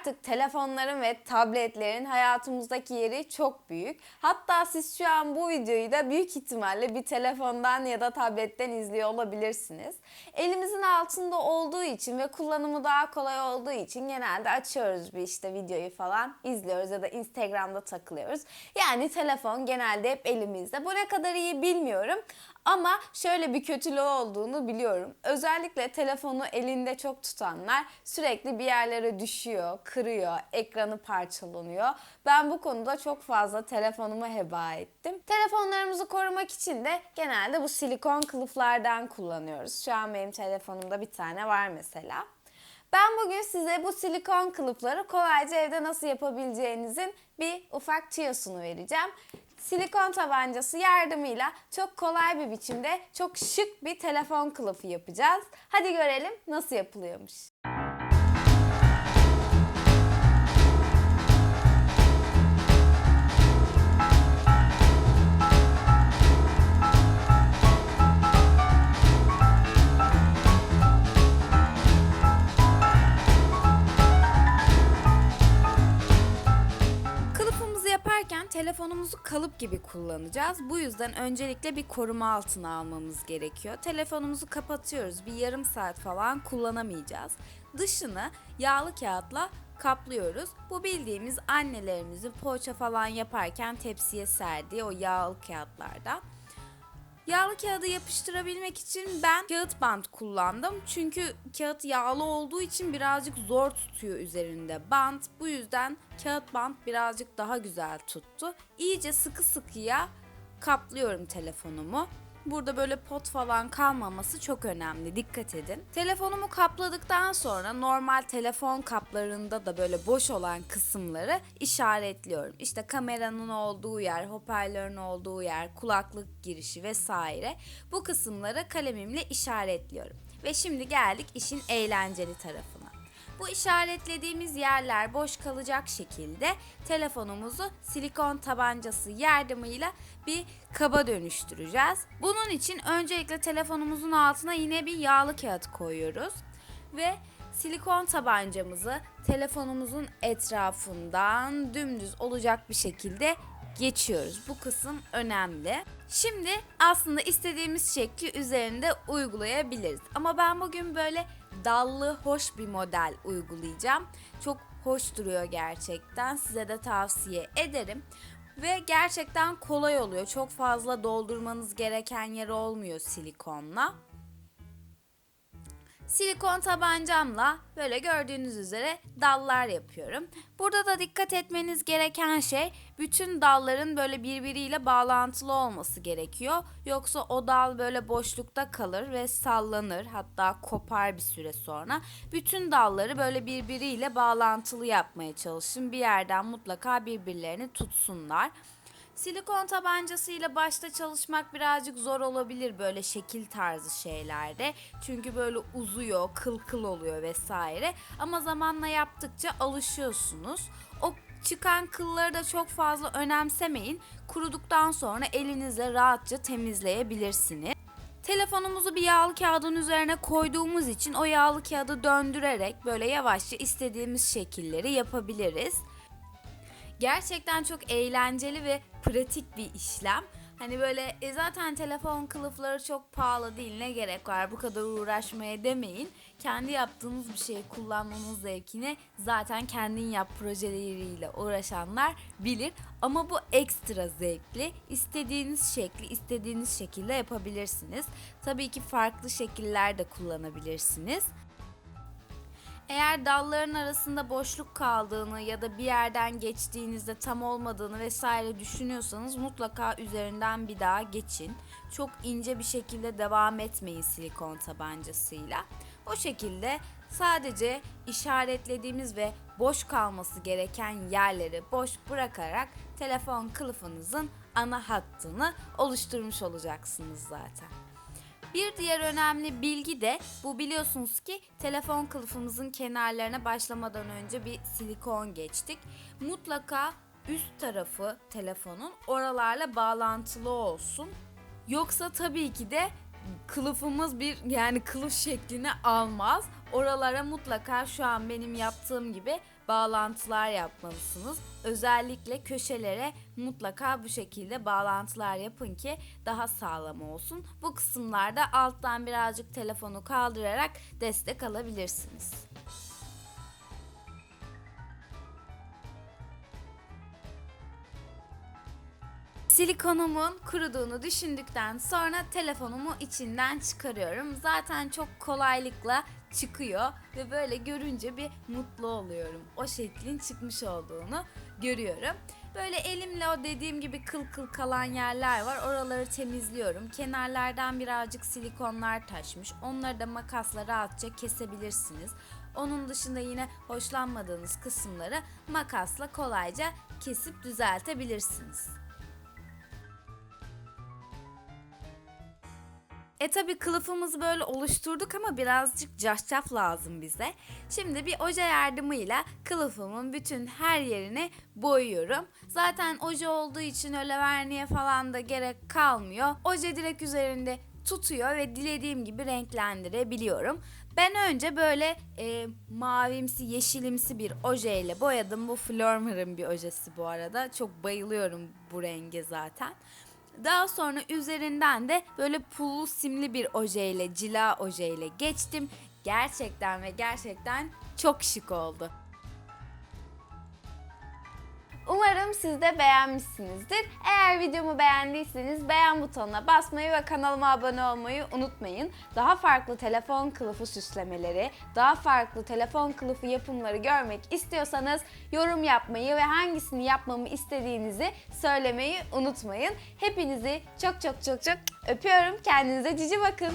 Artık telefonların ve tabletlerin hayatımızdaki yeri çok büyük. Hatta siz şu an bu videoyu da büyük ihtimalle bir telefondan ya da tabletten izliyor olabilirsiniz. Elimizin altında olduğu için ve kullanımı daha kolay olduğu için genelde açıyoruz bir işte videoyu falan izliyoruz ya da Instagram'da takılıyoruz. Yani telefon genelde hep elimizde. Bu ne kadar iyi bilmiyorum ama şöyle bir kötülüğü olduğunu biliyorum. Özellikle telefonu elinde çok tutanlar sürekli bir yerlere düşüyor, kırıyor, ekranı parçalanıyor. Ben bu konuda çok fazla telefonumu heba ettim. Telefonlarımızı korumak için de genelde bu silikon kılıflardan kullanıyoruz. Şu an benim telefonumda bir tane var mesela. Ben bugün size bu silikon kılıfları kolayca evde nasıl yapabileceğinizin bir ufak tüyosunu vereceğim. Silikon tabancası yardımıyla çok kolay bir biçimde çok şık bir telefon kılıfı yapacağız. Hadi görelim nasıl yapılıyormuş. Telefonumuzu kalıp gibi kullanacağız. Bu yüzden öncelikle bir koruma altına almamız gerekiyor. Telefonumuzu kapatıyoruz. Bir yarım saat falan kullanamayacağız. Dışını yağlı kağıtla kaplıyoruz. Bu bildiğimiz annelerimizin poğaça falan yaparken tepsiye serdiği o yağlı kağıtlardan. Yağlı kağıdı yapıştırabilmek için ben kağıt bant kullandım. Çünkü kağıt yağlı olduğu için birazcık zor tutuyor üzerinde bant. Bu yüzden kağıt bant birazcık daha güzel tuttu. İyice sıkı sıkıya kaplıyorum telefonumu. Burada böyle pot falan kalmaması çok önemli. Dikkat edin. Telefonumu kapladıktan sonra normal telefon kaplarında da böyle boş olan kısımları işaretliyorum. İşte kameranın olduğu yer, hoparlörün olduğu yer, kulaklık girişi vesaire. Bu kısımları kalemimle işaretliyorum. Ve şimdi geldik işin eğlenceli tarafına. Bu işaretlediğimiz yerler boş kalacak şekilde telefonumuzu silikon tabancası yardımıyla bir kaba dönüştüreceğiz. Bunun için öncelikle telefonumuzun altına yine bir yağlı kağıt koyuyoruz ve silikon tabancamızı telefonumuzun etrafından dümdüz olacak bir şekilde geçiyoruz. Bu kısım önemli. Şimdi aslında istediğimiz şekli üzerinde uygulayabiliriz. Ama ben bugün böyle dallı hoş bir model uygulayacağım. Çok hoş duruyor gerçekten. Size de tavsiye ederim. Ve gerçekten kolay oluyor. Çok fazla doldurmanız gereken yer olmuyor silikonla. Silikon tabancamla böyle gördüğünüz üzere dallar yapıyorum. Burada da dikkat etmeniz gereken şey bütün dalların böyle birbiriyle bağlantılı olması gerekiyor. Yoksa o dal böyle boşlukta kalır ve sallanır hatta kopar bir süre sonra. Bütün dalları böyle birbiriyle bağlantılı yapmaya çalışın. Bir yerden mutlaka birbirlerini tutsunlar. Silikon tabancasıyla başta çalışmak birazcık zor olabilir böyle şekil tarzı şeylerde. Çünkü böyle uzuyor, kıl kıl oluyor vesaire. Ama zamanla yaptıkça alışıyorsunuz. O çıkan kılları da çok fazla önemsemeyin. Kuruduktan sonra elinizle rahatça temizleyebilirsiniz. Telefonumuzu bir yağlı kağıdın üzerine koyduğumuz için o yağlı kağıdı döndürerek böyle yavaşça istediğimiz şekilleri yapabiliriz. Gerçekten çok eğlenceli ve pratik bir işlem. Hani böyle e, zaten telefon kılıfları çok pahalı değil ne gerek var bu kadar uğraşmaya demeyin. Kendi yaptığınız bir şeyi kullanmanın zevkini zaten kendin yap projeleriyle uğraşanlar bilir. Ama bu ekstra zevkli. İstediğiniz şekli istediğiniz şekilde yapabilirsiniz. Tabii ki farklı şekiller de kullanabilirsiniz. Eğer dalların arasında boşluk kaldığını ya da bir yerden geçtiğinizde tam olmadığını vesaire düşünüyorsanız mutlaka üzerinden bir daha geçin. Çok ince bir şekilde devam etmeyin silikon tabancasıyla. O şekilde sadece işaretlediğimiz ve boş kalması gereken yerleri boş bırakarak telefon kılıfınızın ana hattını oluşturmuş olacaksınız zaten. Bir diğer önemli bilgi de bu biliyorsunuz ki telefon kılıfımızın kenarlarına başlamadan önce bir silikon geçtik. Mutlaka üst tarafı telefonun oralarla bağlantılı olsun. Yoksa tabii ki de kılıfımız bir yani kılıf şeklini almaz. Oralara mutlaka şu an benim yaptığım gibi bağlantılar yapmalısınız. Özellikle köşelere mutlaka bu şekilde bağlantılar yapın ki daha sağlam olsun. Bu kısımlarda alttan birazcık telefonu kaldırarak destek alabilirsiniz. Silikonumun kuruduğunu düşündükten sonra telefonumu içinden çıkarıyorum. Zaten çok kolaylıkla çıkıyor ve böyle görünce bir mutlu oluyorum. O şeklin çıkmış olduğunu görüyorum. Böyle elimle o dediğim gibi kıl kıl kalan yerler var. Oraları temizliyorum. Kenarlardan birazcık silikonlar taşmış. Onları da makasla rahatça kesebilirsiniz. Onun dışında yine hoşlanmadığınız kısımları makasla kolayca kesip düzeltebilirsiniz. E tabi kılıfımızı böyle oluşturduk ama birazcık cahçaf lazım bize. Şimdi bir oje yardımıyla kılıfımın bütün her yerini boyuyorum. Zaten oje olduğu için öyle verniğe falan da gerek kalmıyor. Oje direkt üzerinde tutuyor ve dilediğim gibi renklendirebiliyorum. Ben önce böyle e, mavimsi, yeşilimsi bir ojeyle boyadım. Bu Flormer'ın bir ojesi bu arada. Çok bayılıyorum bu renge zaten. Daha sonra üzerinden de böyle pullu simli bir ojeyle, cila ojeyle geçtim. Gerçekten ve gerçekten çok şık oldu. Umarım siz de beğenmişsinizdir. Eğer videomu beğendiyseniz beğen butonuna basmayı ve kanalıma abone olmayı unutmayın. Daha farklı telefon kılıfı süslemeleri, daha farklı telefon kılıfı yapımları görmek istiyorsanız yorum yapmayı ve hangisini yapmamı istediğinizi söylemeyi unutmayın. Hepinizi çok çok çok çok öpüyorum. Kendinize cici bakın.